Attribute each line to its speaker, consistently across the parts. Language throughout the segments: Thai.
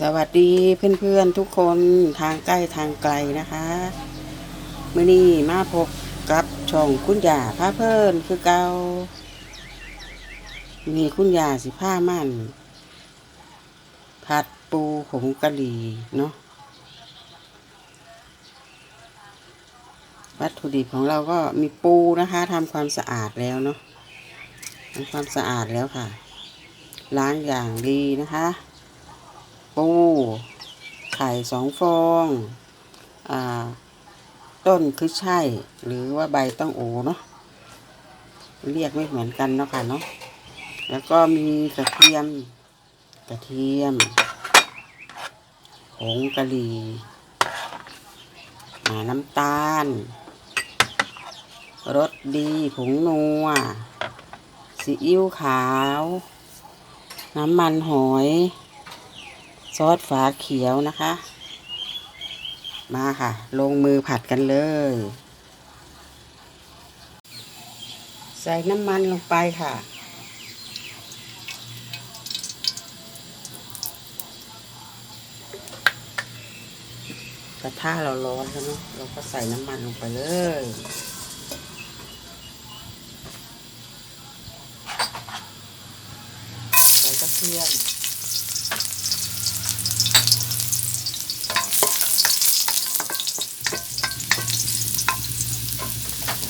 Speaker 1: สวัสดีเพื่อนๆทุกคนทางใกล้ทางไกลนะคะเมื่อนี้มาพบกับช่องคุณยาพาเพิ่นคือเกามีคุณยาสิผ้ามั่นผัดปูผงกะหรี่เนาะวัตถุดิบของเราก็มีปูนะคะทำความสะอาดแล้วเนาะทำความสะอาดแล้วค่ะ ล้างอย่างดีนะคะ ปู ไข่สองฟองอ่าต้นคือใช่ หรือว่าใบต้องโอเนาะเรียกไม่เหมือนกันเนาะค่ะเนาะแล้วก็มีกระเทียม กระเทียมผงกะหรี่น้ำตาลรสดีผงนัวซีอิ๊วขาว น้ำมันหอย ซอสฝาเขียวนะคะ มาค่ะ ลงมือผัดกันเลย ใส่น้ำมันลงไปค่ะกระทะเราร้อนแล้วเนาะเราก็ใส่น้ำมันลงไปเลย ใส่กระเทียม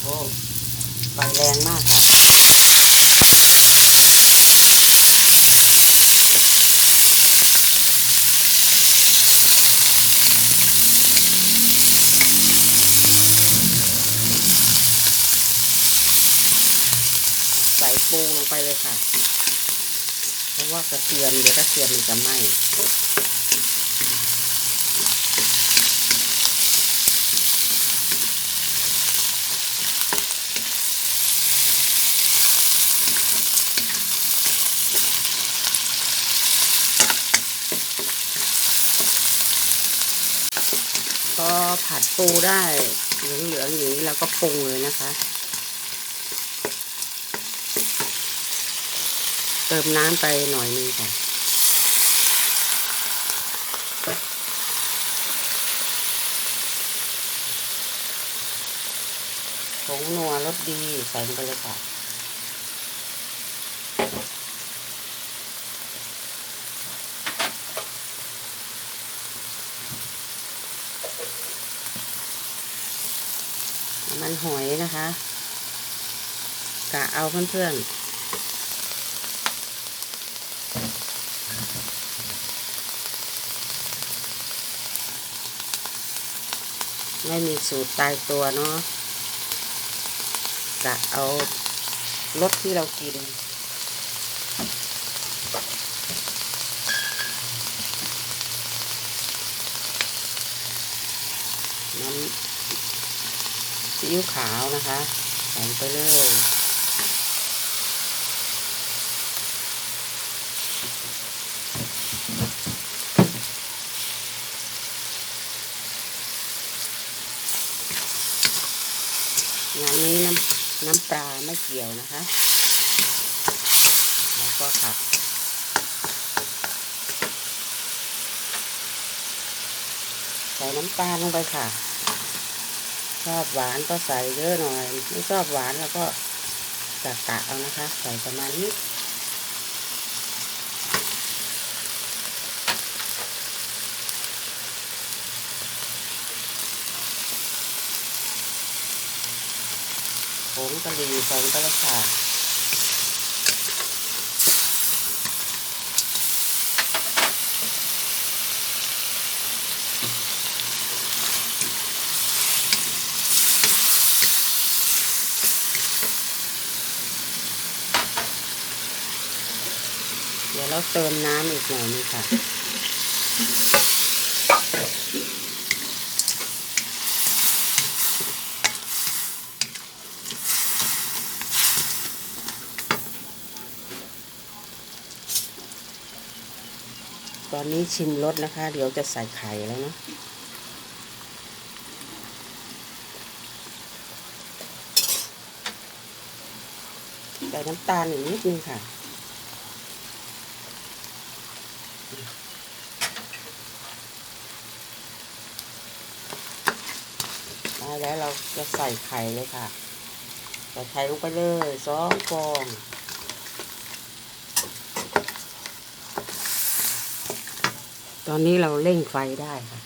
Speaker 1: โอ้ไฟแรงมากค่ะ ปูลงไปเลยค่ะ เพราะว่ากระเทียมเดี๋ยวกระเทียมมันจะไหม้พอผัดปูได้เหลืองๆอย่างนี้เราก็ปรุงเลยนะคะ ติมน้ำไปหน่อยนึงค่ะผงนัวรสดีใส่ลงไปเลยค่ะมันหอยนะคะ กะเอาเพื่อนๆ ไม่มีสูตรตายตัวเนาะกะเอารสที่เรากิน น้ำซีอิ๊วขาวนะคะใส่ไปเลย งานนี้น้ำน้ำปลาไม่เกี่ยวนะคะ แล้วก็ขัดใส่น้ำตาลลงไปค่ะ ชอบหวานก็ใส่เยอะหน่อย ไม่ชอบหวานแล้วก็กะกะเอานะคะ ใส่ประมาณนี้ ผงกะหรี่ใส่ลงไปเลยค่ะเดี๋ยวเราเติมน้ำอีกหน่อยนึงค่ะ ตอนนี้ชิมรสนะคะ เดี๋ยวจะใส่ไข่แล้วเนาะใส่น้ำตาลอีกนิดนึงค่ะ มาแล้วเราจะใส่ไข่เลยค่ะ ใส่ไข่ลงไปเลยสองฟอง ตอนนี้เราเร่งไฟได้ค่ะ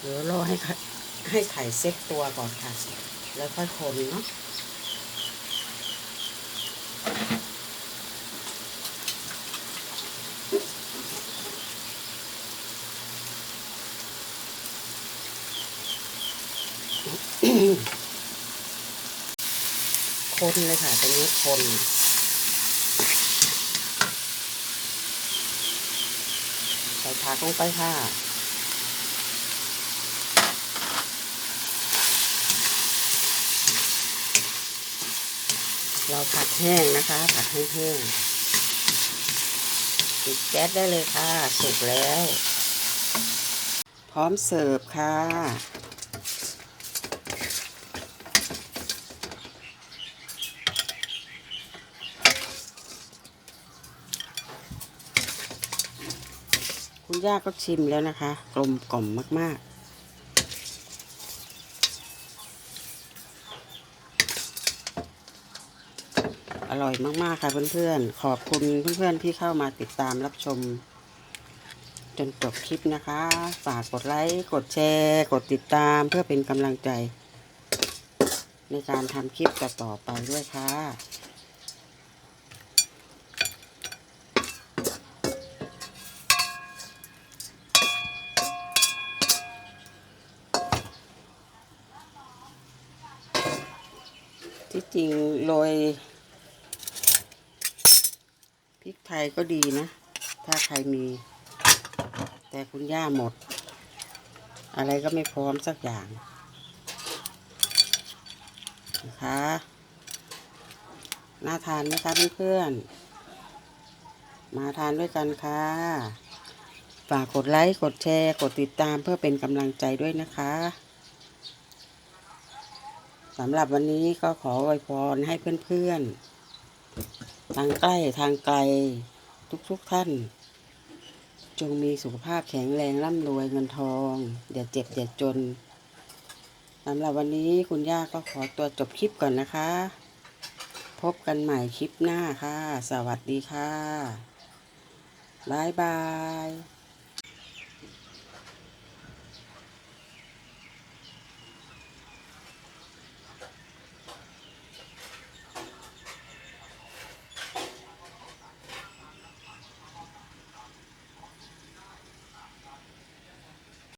Speaker 1: เดี๋ยวรอให้ไข่ให้ไข่เซ็ตตัวก่อนค่ะ แล้วค่อยคนเนาะ คนเลยค่ะตรงนี้คนใส่ผักลงไปค่ะเราผัดแห้งนะคะ ผัดให้แห้งปิดแก๊สได้เลยค่ะ สุกแล้ว พร้อมเสิร์ฟค่ะ คุณย่าก็ชิมแล้วนะคะ กลมกล่อมมาก ๆ อร่อยมาก ๆ ค่ะเพื่อน ๆ ขอบคุณเพื่อน ๆ ที่เข้ามาติดตามรับชม จนจบคลิปนะคะ ฝากกดไลค์ กดแชร์ กดติดตามเพื่อเป็นกำลังใจ ในการทำคลิปต่อๆไปด้วยค่ะ ที่จริงโรยพริกไทยก็ดีนะ ถ้าใครมี แต่คุณย่าหมด อะไรก็ไม่พร้อมสักอย่างนะคะน่าทานไหมคะเพื่อนๆมาทานด้วยกันค่ะ ฝากกดไลค์ กดแชร์ กดติดตามเพื่อเป็นกำลังใจด้วยนะคะ สำหรับวันนี้ก็ขออวยพรให้เพื่อนๆ ทางใกล้ทางไกลทุกๆทท่าน จงมีสุขภาพแข็งแรงร่ำรวยเงินทองอย่าเจ็บอย่าจนสำหรับวันนี้คุณย่าก็ขอตัวจบคลิปก่อนนะคะ พบกันใหม่คลิปหน้าค่ะ สวัสดีค่ะบายบาย